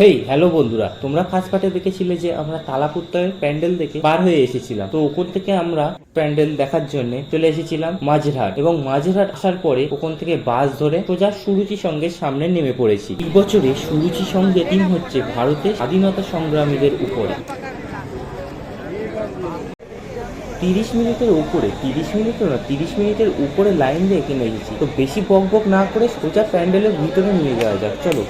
হেই, hello বন্ধুরা, তোমরা first পার্টে দেখেছিলে যে আমরা তালাপুত্তরের প্যান্ডেল দেখে পার হয়ে এসেছিলাম। তো ওখান থেকে আমরা প্যান্ডেল দেখার জন্য চলে এসেছিলাম মাঝেরহাট এবং মাঝেরহাট আসার পরে ওখান থেকে বাস ধরে সোজা সুরুচি সঙ্গের সামনে নেমে পড়েছি। এই বছরে সুরুচি সঙ্গে টিম হচ্ছে ভারতের স্বাধীনতা সংগ্রামীদের উপরে। তিরিশ মিনিটের উপরে, তিরিশ মিনিটও না, তিরিশ মিনিটের উপরে লাইন দিয়ে কিনে এসেছি। তো বেশি বক বক না করে সোজা প্যান্ডেলের ভিতরে নিয়ে যাওয়া যাক, চলো।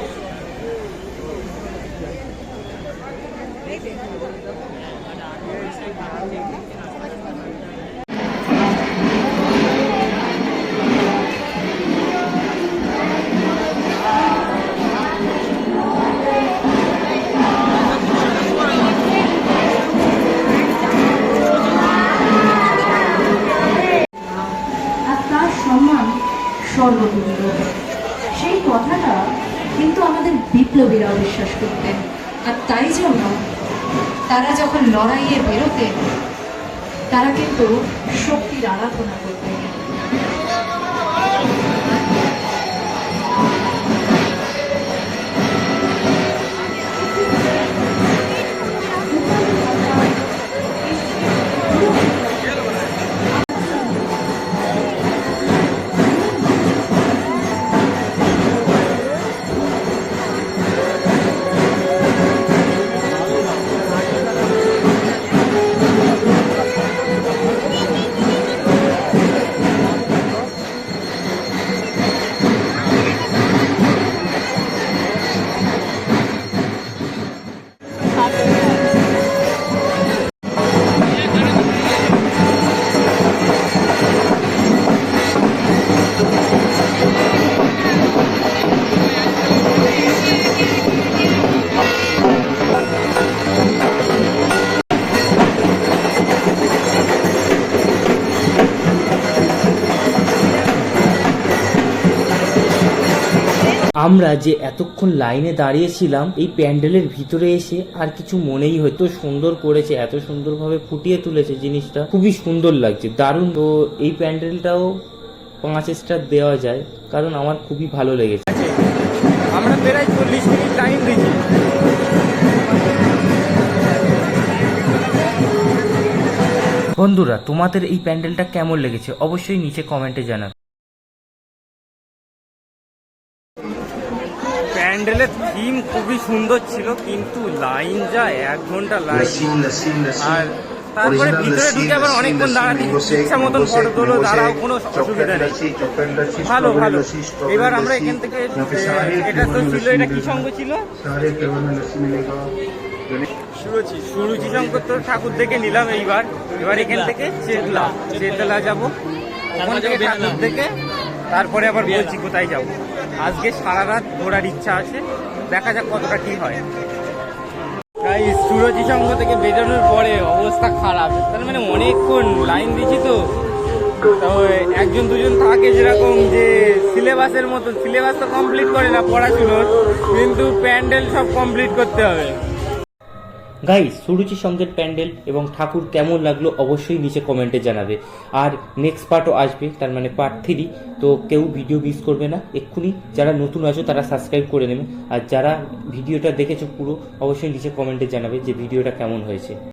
সর্বতুল্য সেই কথাটা কিন্তু আমাদের বিপ্লবীরা বিশ্বাস করতেন। আর তাই জন্য তারা যখন লড়াইয়ে বেরোতেন তারা কিন্তু শক্তির আরাধনা করতেন। আমরা যে এতক্ষণ লাইনে দাঁড়িয়েছিলাম এই প্যান্ডেলের ভিতরে এসে আর কিছু মনেই হয়তো সুন্দর করেছে এত সুন্দরভাবে ফুটিয়ে তুলেছে জিনিসটা। খুবই সুন্দর লাগছে দারুণ। তো এই প্যান্ডেলটাও পাঁচ স্টার দেওয়া যায় কারণ আমার খুবই ভালো লেগেছে। আমরা প্রায় চল্লিশ মিনিট লাইন দিয়েছি। বন্ধুরা তোমাদের এই প্যান্ডেলটা কেমন লেগেছে? অবশ্যই নিচে কমেন্টে জানাবে। প্যান্ডেলের থিম খুবই সুন্দর ছিল কিন্তু লাইন যা এক ঘণ্টা লাইন আর তারপরে ভিতরে ঢুকে আবার অনেকক্ষণ দাঁড়াতে ইচ্ছা মতন ফটো দাঁড়াও কোনো অসুবিধা নেই। ভালো ভালো। এবার আমরা এখান থেকে এটা তো ছিল এটা কি সঙ্গ ছিল? সুরুচি সুরুচি তো ঠাকুর দেখে নিলাম এইবার। এবার এখান থেকে চেতলা চেতলা যাব। ওখান থেকে ঠাকুর থেকে তারপরে আবার বলছি কোথায় যাব। আজকে সারা ঘোরার ইচ্ছা আছে। দেখা যাক কতটা কি হয়। তাই সুরজি সংঘ থেকে বেরোনোর পরে অবস্থা খারাপ। তার মানে অনেকক্ষণ লাইন দিয়েছি তো। তো একজন, দুজন থাকে যেরকম যে সিলেবাসের মতো সিলেবাস তো কমপ্লিট করে না পড়াশুনোর। কিন্তু প্যান্ডেল সব কমপ্লিট করতে হবে। গাইস সুরুচি সঙ্গের প্যান্ডেল এবং ঠাকুর কেমন লাগল অবশ্যই নিচে কমেন্টে জানাবে। আর নেক্সট পার্টও আসবে, তার মানে পার্ট থ্রি তো কেউ ভিডিও মিস করবে না। এক্ষুনি যারা নতুন আছো, তারা সাবস্ক্রাইব করে নেবে। আর যারা ভিডিওটা দেখেছ পুরো, অবশ্যই নিচে কমেন্টে জানাবে যে ভিডিওটা কেমন হয়েছে।